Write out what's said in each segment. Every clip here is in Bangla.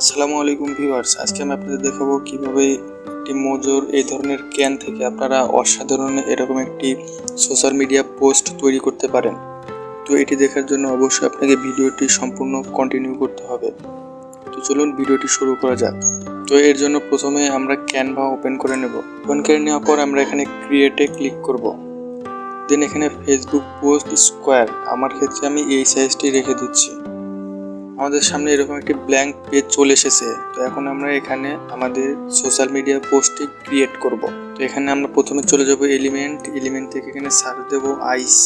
আসসালামু আলাইকুম ভিউয়ার্স, আজকে আমি আপনাদের দেখাবো কীভাবে একটি মোজোর এই ধরনের ক্যান থেকে আপনারা অসাধারণ এরকম একটি সোশ্যাল মিডিয়া পোস্ট তৈরি করতে পারেন। তো এটি দেখার জন্য অবশ্যই আপনাকে ভিডিওটি সম্পূর্ণ কন্টিনিউ করতে হবে। তো চলুন ভিডিওটি শুরু করা যাক। তো এর জন্য প্রথমে আমরা ক্যানভা ওপেন করে নেব। ওপেন করে নেওয়ার পর আমরা এখানে ক্রিয়েটে ক্লিক করব। দেন এখানে ফেসবুক পোস্ট স্কোয়ার আমার ক্ষেত্রে আমি এই সাইজটি রেখে দিচ্ছি। আমাদের সামনে এরকম একটি ব্ল্যাঙ্ক পেজ চলে এসেছে। তো এখন আমরা এখানে আমাদের সোশ্যাল মিডিয়া পোস্টটি ক্রিয়েট করব। তো এখানে আমরা প্রথমে চলে যাব এলিমেন্ট এলিমেন্ট থেকে এখানে সার্চ দেব আইস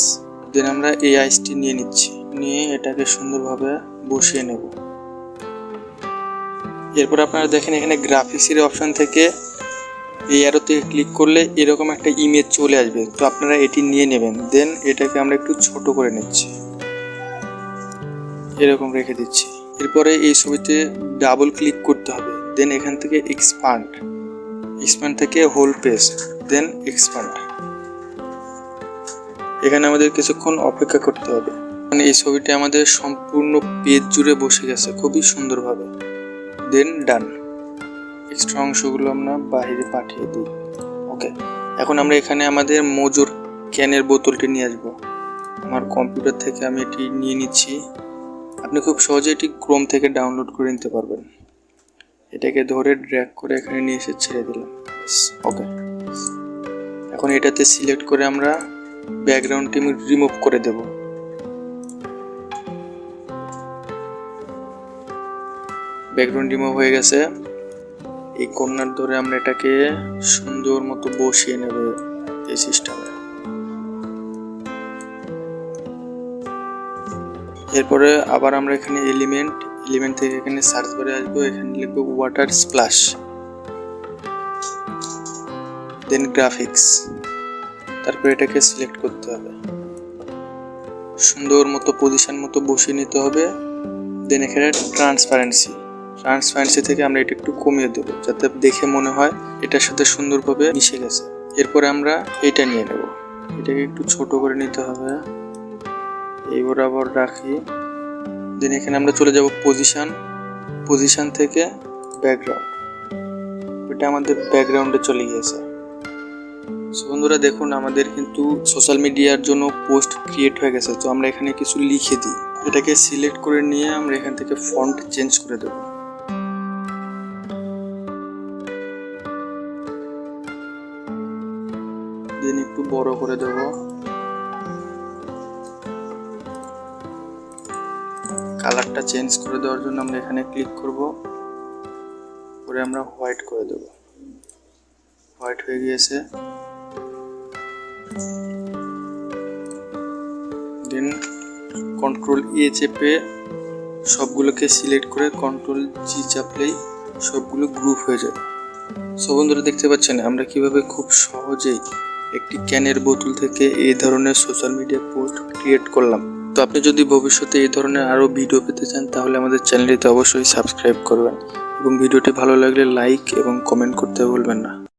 দেন আমরা এই আইসটি নিয়ে নিচ্ছি। নিয়ে এটাকে সুন্দরভাবে বসিয়ে নেব। এরপর আপনারা দেখেন এখানে গ্রাফিক্সের অপশন থেকে এই অ্যারোতে ক্লিক করলে এরকম একটা ইমেজ চলে আসবে। তো আপনারা এটি নিয়ে নেবেন। দেন এটাকে আমরা একটু ছোট করে নিচ্ছি। এরকম রেখে দিচ্ছি। এরপরে এই ছবিতে ডাবল ক্লিক করতে হবে দেন এখান থেকে এক্সপান্ড এক্সপান্ড থেকে হোল পেজ দেন এক্সপান্ড এখানে আমাদের কিছুক্ষণ অপেক্ষা করতে হবে। মানে এই ছবিটি আমাদের সম্পূর্ণ পেজ জুড়ে বসে গেছে, খুবই সুন্দরভাবে। দেন ডান এক্সট্রা অংশগুলো আমরা বাইরে পাঠিয়ে দিই। ওকে এখন আমরা এখানে আমাদের মজুর ক্যানের বোতলটি নিয়ে আসব। আমার কম্পিউটার থেকে আমি এটি নিয়ে নিচ্ছি। আপনি খুব সহজে এটি ক্রোম থেকে ডাউনলোড করে নিতে পারবেন। এটাকে ধরে ড্র্যাগ করে এখানে নিয়ে এসে ছেড়ে দিলাম। ওকে এখন এটাতে সিলেক্ট করে আমরা ব্যাকগ্রাউন্ডটি রিমুভ করে দেব। ব্যাকগ্রাউন্ড রিমুভ হয়ে গেছে। এই কর্নার ধরে আমরা এটাকে সুন্দর মতো বসিয়ে নেব এই সিস্টেমে এরপরে আবার আমরা এখানে এলিমেন্ট এলিমেন্ট থেকে এখানে সার্চ করে আসব, এখানে লিখব ওয়াটার স্প্লাশ দেন গ্রাফিক্স তারপর এটাকে সিলেক্ট করতে হবে। সুন্দর মতো পজিশন মতো বসিয়ে নিতে হবে দেন এখানে ট্রান্সপারেন্সি ট্রান্সপারেন্সি থেকে আমরা এটা একটু কমিয়ে দেবো, যাতে দেখে মনে হয় এটার সাথে সুন্দরভাবে মিশে গেছে। এরপরে আমরা এটা নিয়ে নেব। এটাকে একটু ছোট করে নিতে হবে। এই বরাবর রাখি। দেন এখানে আমরা চলে যাব পজিশন পজিশন থেকে ব্যাকগ্রাউন্ড এটা আমাদের ব্যাকগ্রাউন্ডে চলে গিয়েছে। সো বন্ধুরা দেখুন, আমাদের কিন্তু সোশ্যাল মিডিয়ার জন্য পোস্ট ক্রিয়েট হয়ে গেছে। তো আমরা এখানে কিছু লিখে দিই। এটাকে সিলেক্ট করে নিয়ে আমরা এখান থেকে ফন্ট চেঞ্জ করে দেবো। দেন একটু বড় করে দেবো। কালারটা চেঞ্জ করে দেওয়ার জন্য আমরা এখানে ক্লিক করব। করে আমরা হোয়াইট করে দেব। হোয়াইট হয়ে গিয়েছে। দেন কন্ট্রোল এ চেপে সবগুলোকে সিলেক্ট করে কন্ট্রোল জি চাপলেই সবগুলো গ্রুপ হয়ে যাবে। সো বন্ধুরা, দেখতে পাচ্ছেন আমরা কীভাবে খুব সহজেই একটি ক্যানের বোতল থেকে এই ধরনের সোশ্যাল মিডিয়া পোস্ট ক্রিয়েট করলাম। তো আপনি যদি ভবিষ্যতে এই ধরনের আরও ভিডিও পেতে চান, তাহলে আমাদের চ্যানেলটিতে অবশ্যই সাবস্ক্রাইব করবেন। এবং ভিডিওটি ভালো লাগলে লাইক এবং কমেন্ট করতে ভুলবেন না।